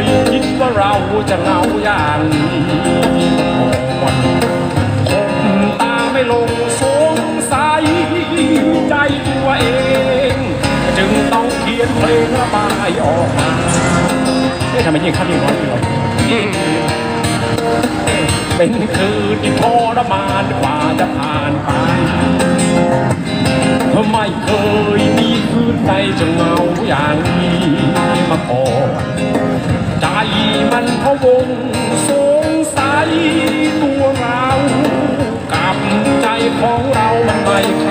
ยคิดว่าเราจะเหงาอย่างนี้วันผมตาไม่ลงสงสัยใจตัวเอง จึงต้องเขียนเพลงระบายออกมาเอ๊ะทำไมยิ่งข้ามยิ่งน้อยไปหรอเป็นคืนที่ทรมานกว่าจะผ่านไปไม่เคยมีคืนใดจะเงา อย่างนี้มาก่อนใจมันพะวงสงสัยตัวเรา กับใจของเราไม่